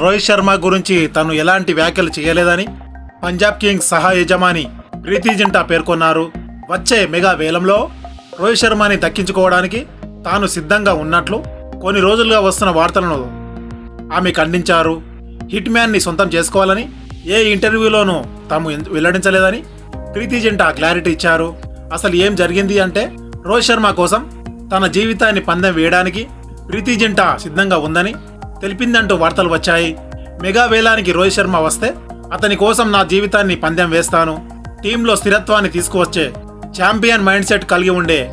రోహిత్ శర్మ గురించి తను ఎలాంటి వ్యాఖ్యలు చేయలేదని పంజాబ్ కింగ్స్ సహా యజమాని ప్రీతి జింటా పేర్కొన్నారు. వచ్చే మెగా వేలంలో రోహిత్ శర్మని దక్కించుకోవడానికి తాను సిద్ధంగా ఉన్నట్లు కొన్ని రోజులుగా వస్తున్న వార్తలను ఆమె ఖండించారు. హిట్ మ్యాన్ని సొంతం చేసుకోవాలని ఏ ఇంటర్వ్యూలోనూ తాము వెల్లడించలేదని ప్రీతి జింటా క్లారిటీ ఇచ్చారు. అసలు ఏం జరిగింది అంటే రోహిత్ శర్మ కోసం తన జీవితాన్ని పందెం వేయడానికి ప్రీతి జింటా సిద్ధంగా ఉందని తెలిపిందంటూ వార్తలు వచ్చాయి. మెగా వేలానికి రోహిత్ శర్మ వస్తే అతని కోసం నా జీవితాన్ని పందెం వేస్తాను. టీంలో స్థిరత్వాన్ని తీసుకువచ్చే ఛాంపియన్ మైండ్ సెట్ కలిగి ఉండే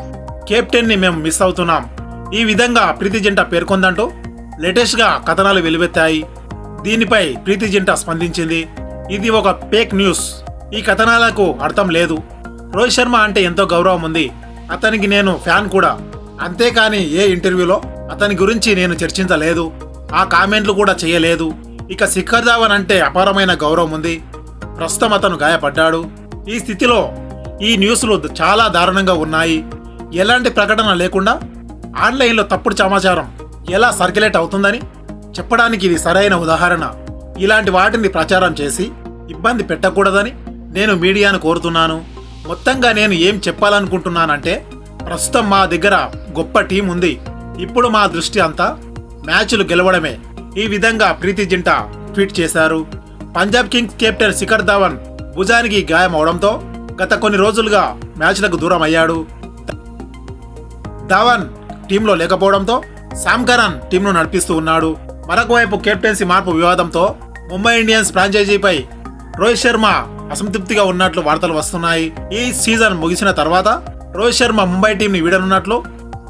కెప్టెన్ని మేము మిస్ అవుతున్నాం. ఈ విధంగా ప్రీతి జంట పేర్కొందంటూ లేటెస్ట్గా కథనాలు వెలువెత్తాయి. దీనిపై ప్రీతి జంట స్పందించింది. ఇది ఒక పేక్ న్యూస్. ఈ కథనాలకు అర్థం లేదు. రోహిత్ శర్మ అంటే ఎంతో గౌరవం ఉంది. అతనికి నేను ఫ్యాన్ కూడా. అంతేకాని ఏ ఇంటర్వ్యూలో అతని గురించి నేను చర్చించలేదు. ఆ కామెంట్లు కూడా చేయలేదు. ఇక శిఖర్ ధావన్ అంటే అపారమైన గౌరవం ఉంది. ప్రస్తుతం అతను గాయపడ్డాడు. ఈ స్థితిలో ఈ న్యూస్లు చాలా దారుణంగా ఉన్నాయి. ఎలాంటి ప్రకటన లేకుండా ఆన్లైన్లో తప్పుడు సమాచారం ఎలా సర్క్యులేట్ అవుతుందని చెప్పడానికి ఇది సరైన ఉదాహరణ. ఇలాంటి వాటిని ప్రచారం చేసి ఇబ్బంది పెట్టకూడదని నేను మీడియాను కోరుతున్నాను. మొత్తంగా నేను ఏం చెప్పాలనుకుంటున్నానంటే ప్రస్తుతం మా దగ్గర గొప్ప టీం ఉంది. ఇప్పుడు మా దృష్టి అంతా మ్యాచ్లు గెలవడమే ఈ విధంగా ప్రీతి జింట ట్వీట్ చేశారు. పంజాబ్ కింగ్స్ కెప్టెన్ శిఖర్ ధవన్ భుజానికి గాయం అవడంతో గత కొన్ని రోజులుగా మ్యాచ్లకు దూరం అయ్యాడు. ధవన్ టీంలో లేకపోవడంతో శామ్ కరణ్ టీంను నడిపిస్తూ ఉన్నాడు. మరొక వైపు కెప్టెన్సీ మార్పు వివాదంతో ముంబై ఇండియన్స్ ఫ్రాంచైజీపై రోహిత్ శర్మ అసంతృప్తిగా ఉన్నట్లు వార్తలు వస్తున్నాయి. ఈ సీజన్ ముగిసిన తర్వాత రోహిత్ శర్మ ముంబై టీంని వీడనున్నట్లు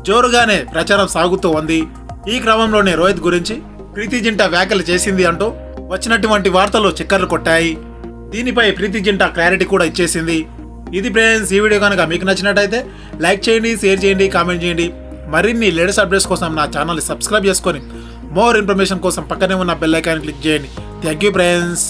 జోరుగానే ప్రచారం సాగుతూ ఉంది. ఈ క్రమంలోనే రోహిత్ గురించి ప్రీతి జింటా వ్యాఖ్యలు చేసింది అంటూ వచ్చినటువంటి వార్తలు చిక్కర్లు కొట్టాయి. దీనిపై ప్రీతి జింటా క్లారిటీ కూడా ఇచ్చేసింది. ఇది ఫ్రెండ్స్ ఈ వీడియో కనుక మీకు నచ్చినట్టయితే లైక్ చేయండి షేర్ చేయండి కామెంట్ చేయండి. మరిన్ని లేటెస్ట్ అప్డేట్స్ కోసం నా ఛానల్ని సబ్స్క్రైబ్ చేసుకొని మోర్ ఇన్ఫర్మేషన్ కోసం పక్కనే ఉన్న బెల్ ఐకాన్ క్లిక్ చేయండి. Thank you friends.